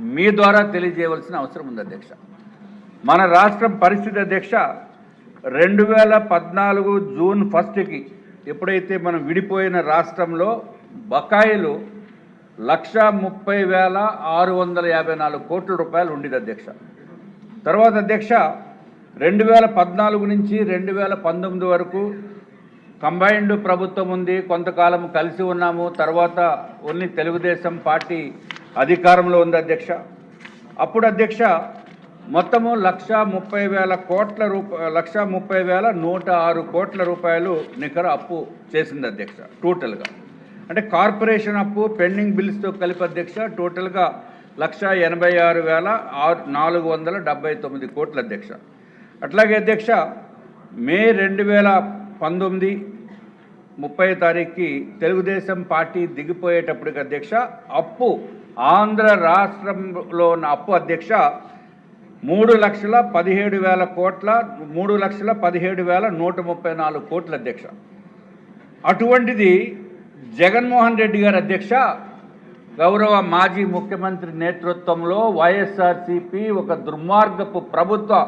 మీ ద్వారా తెలియజేయవలసిన అవసరం ఉంది అధ్యక్ష. మన రాష్ట్రం పరిస్థితి అధ్యక్ష రెండు వేల పద్నాలుగు జూన్ ఫస్ట్కి ఎప్పుడైతే మనం విడిపోయిన రాష్ట్రంలో బకాయిలు లక్ష ముప్పై వేల ఆరు వందల యాభై నాలుగు కోట్ల రూపాయలు ఉండేది అధ్యక్ష. తర్వాత అధ్యక్ష రెండు వేల పద్నాలుగు నుంచి రెండు వేల పంతొమ్మిది వరకు కంబైన్డ్ ప్రభుత్వం ఉంది కొంతకాలం కలిసి ఉన్నాము తర్వాత ఓన్లీ తెలుగుదేశం పార్టీ అధికారంలో ఉంది అధ్యక్ష. అప్పుడు అధ్యక్ష మొత్తము లక్ష ముప్పై వేల కోట్ల రూప లక్ష ముప్పై వేల నూట ఆరు కోట్ల రూపాయలు నికర అప్పు చేసింది అధ్యక్ష టోటల్గా. అంటే కార్పొరేషన్ అప్పు పెండింగ్ బిల్స్తో కలిపి అధ్యక్ష టోటల్గా లక్ష ఎనభై ఆరు వేల ఆరు నాలుగు వందల డెబ్బై తొమ్మిది కోట్ల అధ్యక్ష. అట్లాగే అధ్యక్ష మే రెండు వేల పంతొమ్మిది ముప్పై తారీఖుకి తెలుగుదేశం పార్టీ దిగిపోయేటప్పటికి అధ్యక్ష అప్పు ఆంధ్ర రాష్ట్రంలో ఉన్న అప్పు అధ్యక్ష మూడు లక్షల పదిహేడు వేల కోట్ల మూడు లక్షల పదిహేడు వేల నూట ముప్పై నాలుగు కోట్ల అధ్యక్ష. అటువంటిది జగన్మోహన్ రెడ్డి గారి అధ్యక్ష గౌరవ మాజీ ముఖ్యమంత్రి నేతృత్వంలో వైఎస్ఆర్సీపీ ఒక దుర్మార్గపు ప్రభుత్వ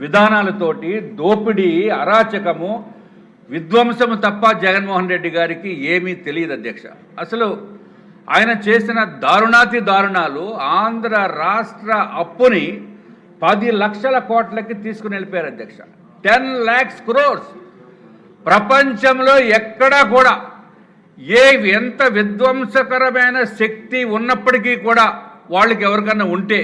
విధానాలతోటి దోపిడీ అరాచకము విధ్వంసము తప్ప జగన్మోహన్ రెడ్డి గారికి ఏమీ తెలియదు అధ్యక్ష. అసలు ఆయన చేసిన దారుణాతి దారుణాలు ఆంధ్ర రాష్ట్ర అప్పుని పది లక్షల కోట్లకి తీసుకుని వెళ్ళిపోయారు అధ్యక్ష. టెన్ ల్యాక్స్ క్రోర్స్. ప్రపంచంలో ఎక్కడా కూడా ఏ ఎంత విధ్వంసకరమైన శక్తి ఉన్నప్పటికీ కూడా వాళ్ళకి ఎవరికన్నా ఉంటే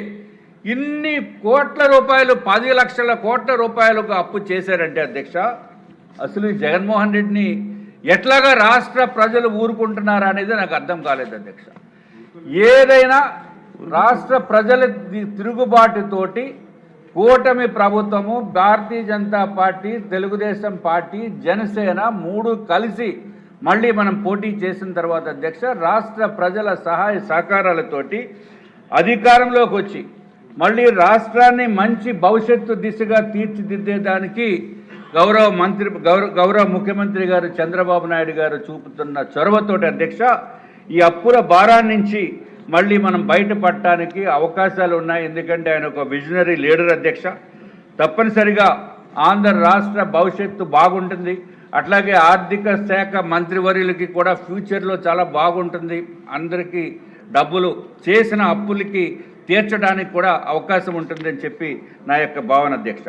ఇన్ని కోట్ల రూపాయలు పది లక్షల కోట్ల రూపాయలకు అప్పు చేశారంటే అధ్యక్ష అసలు ఈ జగన్మోహన్ రెడ్డిని ఎట్లాగా రాష్ట్ర ప్రజలు ఊరుకుంటున్నారా అనేది నాకు అర్థం కాలేదు అధ్యక్ష. ఏదైనా రాష్ట్ర ప్రజల తిరుగుబాటుతోటి కూటమి ప్రభుత్వము భారతీయ జనతా పార్టీ తెలుగుదేశం పార్టీ జనసేన మూడు కలిసి మళ్ళీ మనం పోటీ చేసిన తర్వాత అధ్యక్ష రాష్ట్ర ప్రజల సహాయ సహకారాలతోటి అధికారంలోకి వచ్చి మళ్ళీ రాష్ట్రాన్ని మంచి భవిష్యత్తు దిశగా తీర్చిదిద్దేదానికి గౌరవ మంత్రి గౌరవ గౌరవ ముఖ్యమంత్రి గారు చంద్రబాబు నాయుడు గారు చూపుతున్న చొరవతోటి అధ్యక్ష ఈ అప్పుల భారాన్ని నుంచి మళ్ళీ మనం బయటపడటానికి అవకాశాలు ఉన్నాయి. ఎందుకంటే ఆయన ఒక విజనరీ లీడర్ అధ్యక్ష. తప్పనిసరిగా ఆంధ్ర రాష్ట్ర భవిష్యత్తు బాగుంటుంది. అట్లాగే ఆర్థిక శాఖ మంత్రివర్యులకి కూడా ఫ్యూచర్లో చాలా బాగుంటుంది. అందరికీ డబ్బులు చేసిన అప్పులకి తీర్చడానికి కూడా అవకాశం ఉంటుందని చెప్పి నా యొక్క భావన అధ్యక్ష.